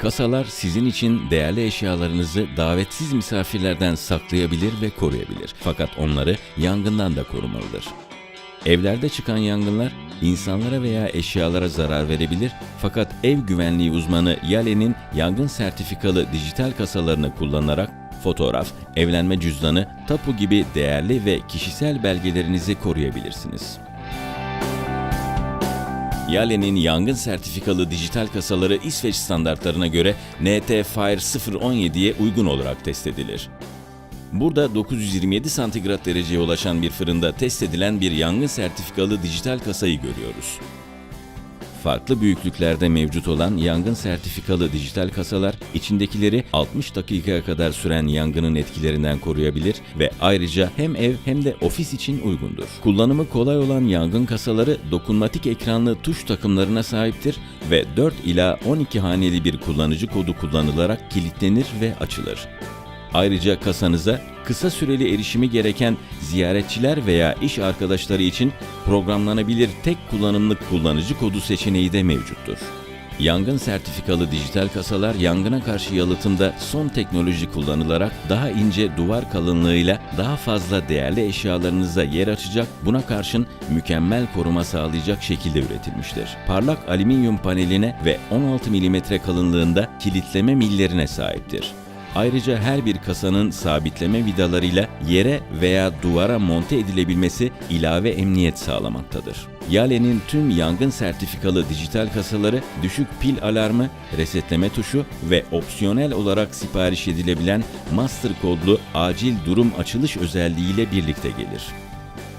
Kasalar sizin için değerli eşyalarınızı davetsiz misafirlerden saklayabilir ve koruyabilir. Fakat onları yangından da korumalıdır. Evlerde çıkan yangınlar insanlara veya eşyalara zarar verebilir fakat ev güvenliği uzmanı Yale'nin yangın sertifikalı dijital kasalarını kullanarak fotoğraf, evlenme cüzdanı, tapu gibi değerli ve kişisel belgelerinizi koruyabilirsiniz. Yale'nin yangın sertifikalı dijital kasaları İsveç standartlarına göre NT Fire 017'ye uygun olarak test edilir. Burada 927 santigrat dereceye ulaşan bir fırında test edilen bir yangın sertifikalı dijital kasayı görüyoruz. Farklı büyüklüklerde mevcut olan yangın sertifikalı dijital kasalar içindekileri 60 dakikaya kadar süren yangının etkilerinden koruyabilir ve ayrıca hem ev hem de ofis için uygundur. Kullanımı kolay olan yangın kasaları dokunmatik ekranlı tuş takımlarına sahiptir ve 4 ila 12 haneli bir kullanıcı kodu kullanılarak kilitlenir ve açılır. Ayrıca kasanıza kısa süreli erişimi gereken ziyaretçiler veya iş arkadaşları için programlanabilir tek kullanımlık kullanıcı kodu seçeneği de mevcuttur. Yangın sertifikalı dijital kasalar yangına karşı yalıtımda son teknoloji kullanılarak daha ince duvar kalınlığıyla daha fazla değerli eşyalarınıza yer açacak, buna karşın mükemmel koruma sağlayacak şekilde üretilmiştir. Parlak alüminyum paneline ve 16 mm kalınlığında kilitleme millerine sahiptir. Ayrıca her bir kasanın sabitleme vidalarıyla yere veya duvara monte edilebilmesi ilave emniyet sağlamaktadır. Yale'nin tüm yangın sertifikalı dijital kasaları düşük pil alarmı, resetleme tuşu ve opsiyonel olarak sipariş edilebilen master kodlu acil durum açılış özelliğiyle birlikte gelir.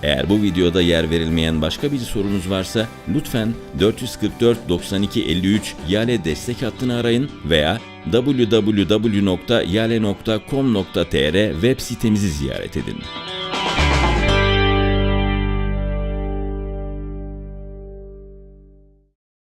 Eğer bu videoda yer verilmeyen başka bir sorunuz varsa lütfen 444 92 53 Yale destek hattını arayın veya www.yale.com.tr web sitemizi ziyaret edin.